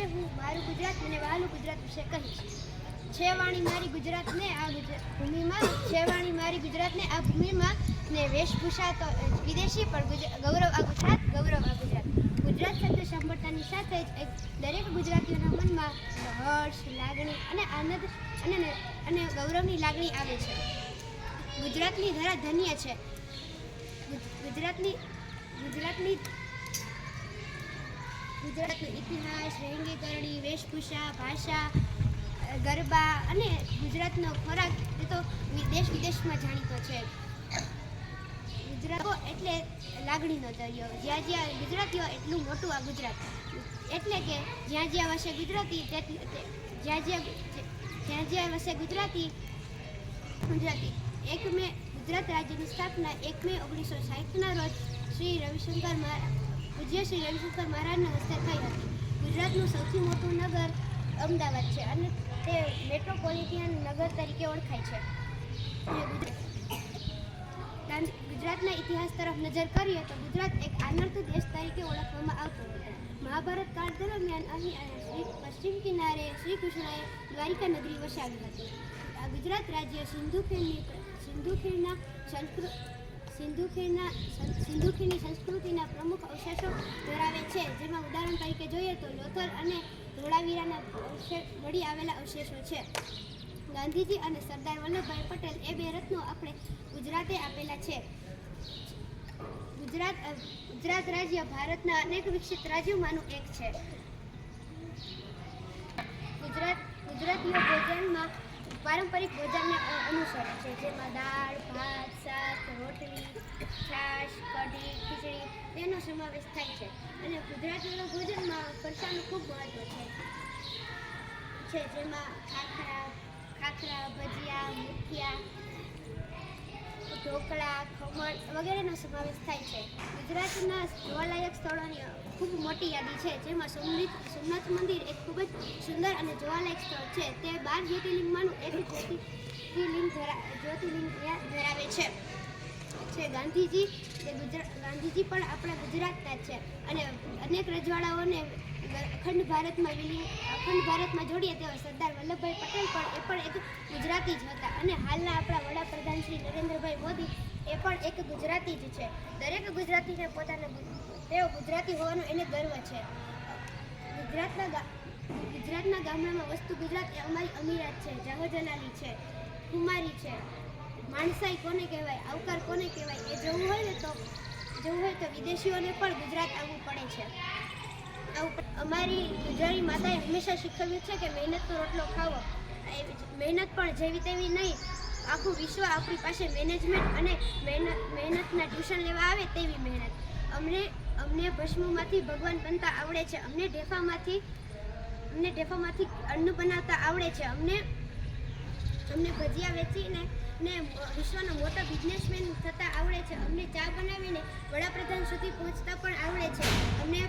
આજે હું મારું ગુજરાત અને વહાલું ગુજરાત વિશે કહીશ. છે વાણી મારી ગુજરાતને આ ભૂમિમાં છે વાણી મારી ગુજરાતને આ ભૂમિમાં ને વેશભૂષા તો વિદેશી, પણ ગૌરવ આ ગુજરાત, ગૌરવ આ ગુજરાત. ગુજરાત શબ્દ સાંભળતાની સાથે જ દરેક ગુજરાતીઓના મનમાં હર્ષ, લાગણી અને આનંદ અને અને ગૌરવની લાગણી આવે છે. ગુજરાતની ધરા ધન્ય છે. ગુજરાતની ગુજરાતની ગુજરાતનો ઇતિહાસ રહેંગી કરણી વેશભૂષા, ભાષા ગરબા અને ગુજરાતનો ખોરાક એ તો દેશ વિદેશમાં જાણીતો છે. ગુજરાત એટલે લાગણીનો દરિયો. જ્યાં જ્યાં ગુજરાતીઓ એટલું મોટું આ ગુજરાત, એટલે કે જ્યાં જ્યાં વસે ગુજરાતી જ્યાં જ્યાં જ્યાં જ્યાં વસે ગુજરાતી ગુજરાતી. એક મે ગુજરાત રાજ્યની સ્થાપના એક મે ઓગણીસો સાહીઠના રોજ શ્રી રવિશંકર મહારાજ પૂજ્ય શ્રી રવિશંકર મહારાજના હસ્તે થઈ હતી. ગુજરાતનું સૌથી મોટું નગર અમદાવાદ છે અને તે મેટ્રોપોલિટિયન નગર તરીકે ઓળખાય છે. ગુજરાતના ઇતિહાસ તરફ નજર કરીએ તો ગુજરાત એક આનર્થ દેશ તરીકે ઓળખવામાં આવતો હતો. મહાભારત કાળ દરમિયાન અહીં પશ્ચિમ કિનારે શ્રી કૃષ્ણએ દ્વારિકા નગરી વસાવી હતી. આ ગુજરાત રાજ્ય સિંધુ ખીણની સિંધુ ખીણના સંસ્કૃ સિંધુ ખીણના સં- સિંધુ ખીણની સંસ્કૃતિના પ્રમુખ અવશેષો ધરાવે છે. જેમાં ઉદાહરણ તરીકે જોઈએ તો લોથલ અને ધોળાવીરાના અવશેષ મળી આવેલા અવશેષો છે. ગાંધીજી અને સરદાર વલ્લભભાઈ પટેલ એ બે રત્નો આપણે ગુજરાતે આપેલા છે. ગુજરાત ગુજરાત રાજ્ય ભારતના અનેક વિકસિત રાજ્યોમાંનું એક છે. ગુજરાત, ગુજરાતીઓ ભોજનમાં પારંપરિક ભોજનને અનુસરે છે, જેમાં દાળ, ભાત, શાક, રોટલી, છાશ, કઢી, ખીચડી તેનો સમાવેશ થાય છે. અને ગુજરાતીના ભોજનમાં ફરસાણનું ખૂબ મહત્ત્વ છે. છે, જેમાં ખાખરા ખાખરા, ભજીયા, મુઠિયા ઢોકળા, ખમણ વગેરેનો સમાવેશ થાય છે. ગુજરાતના જોવાલાયક સ્થળોની ખૂબ મોટી યાદી છે, જેમાં સોમનાથ સોમનાથ મંદિર એક ખૂબ જ સુંદર અને જોવાલાયક સ્થળ છે. તે બાર જ્યોતિર્લિંગમાંનું એક જ્યોતિર્લિંગ જ્યોતિર્લિંગ ધરાવે છે. છે, ગાંધીજી તે ગુજરાત ગાંધીજી પણ આપણા ગુજરાતના છે અને અનેક રજવાડાઓને અખંડ ભારતમાં વિલીન અખંડ ભારતમાં જોડીએ તેવા સરદાર વલ્લભભાઈ પટેલ પણ એ પણ એક ગુજરાતી જ હતા. અને હાલના આપણા વડાપ્રધાન શ્રી નરેન્દ્રભાઈ મોદી એ પણ એક ગુજરાતી જ છે. દરેક ગુજરાતીને પોતાને તેઓ ગુજરાતી હોવાનો એને ગર્વ છે. ગુજરાતના ગુજરાતના ગામડામાં વસ્તુ ગુજરાત એ અમારી અમીરાત છે જાહો જલાલી છે કુમારી છે. માણસાઈ કોને કહેવાય, આવકાર કોને કહેવાય, એ જવું હોય ને તો જવું હોય તો વિદેશીઓને પણ ગુજરાત આવવું પડે છે. અમારી ગુજરાતી માતાએ હંમેશા શીખવ્યું છે કે મહેનતનો રોટલો ખાવો. મહેનત પણ જેવી તેવી નહીં. આખું વિશ્વ આપણી પાસે મેનેજમેન્ટ અને મહેનત મહેનતના ટ્યુશન લેવા આવે તેવી મહેનત. અમને અમને ભસ્મમાંથી ભગવાન બનતા આવડે છે. અમને ઢેફામાંથી અમને ઢેફામાંથી અન્ન બનાવતા આવડે છે. અમને અમને ભજીયા વેચીને ને વિશ્વનો મોટો બિઝનેસમેન થતા આવડે છે. અમને ચા બનાવીને વડાપ્રધાન સુધી પહોંચતા પણ આવડે છે. અમને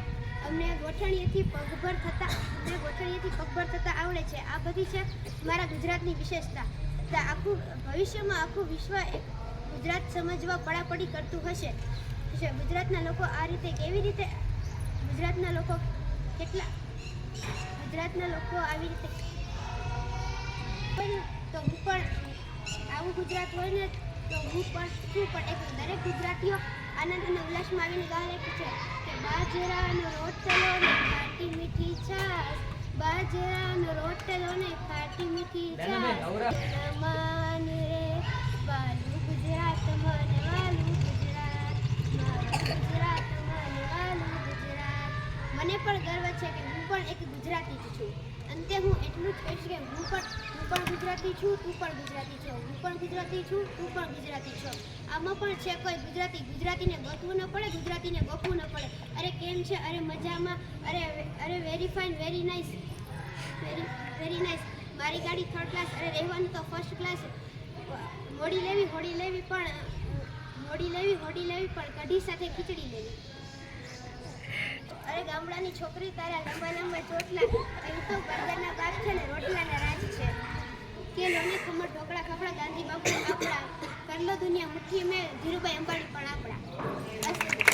અમને ગોઠણીએથી પગભર થતા, અમને ગોઠણીએથી પગભર થતા આવડે છે આ બધી છે મારા ગુજરાતની વિશેષતા આખું ભવિષ્યમાં આખું વિશ્વ ગુજરાત સમજવા પડાપડી કરતું હશે. ગુજરાતના લોકો આ રીતે કેવી રીતે, ગુજરાતના લોકો કેટલા, ગુજરાતના લોકો આવી રીતે તો હું પણ આવું ગુજરાત હોય ને, તો હું પણ છું પણ એક દરેક ગુજરાતીઓ આનંદ અને ઉલ્લાસમાં આવીને કે છે કે બાજરાનો રોટલો ને ખાટી મીઠી છાશ. બાજરાનો રોટલો ને ખાટી મીઠી છાશ. નમન રે વાલું ગુજરાત મને વાલું ગુજરાત. ગુજરાત મને વાલું ગુજરાત. મને પણ ગર્વ છે કે હું પણ એક ગુજરાતી જ છું. અંતે હું એટલું જ કહીશ કે હું પણ પણ ગુજરાતી છું, તું પણ ગુજરાતી છો. હું પણ ગુજરાતી છું, તું પણ ગુજરાતી છો. આમાં પણ છે કોઈ ગુજરાતી. ગુજરાતીને ગોતવું ન પડે, ગુજરાતીને ગપવું ન પડે. અરે કેમ છે? અરે મજામાં. અરે અરે very fine very nice very very nice મારી ગાડી થર્ડ ક્લાસ અરે રહેવાનું તો ફર્સ્ટ ક્લાસ હોડી લેવી હોડી લેવી પણ હોડી લેવી હોડી લેવી પણ કઢી સાથે ખીચડી લેવી. અરે ગામડાની છોકરી તારા લાંબા લાંબા ચોટલા. એ તો ગરદનના બાપ છે ને, રોટલાના રાજ છે. દુનિયા મુઠ્ઠી મેં ધીરુભાઈ અંબાણી પણ આપણા બસ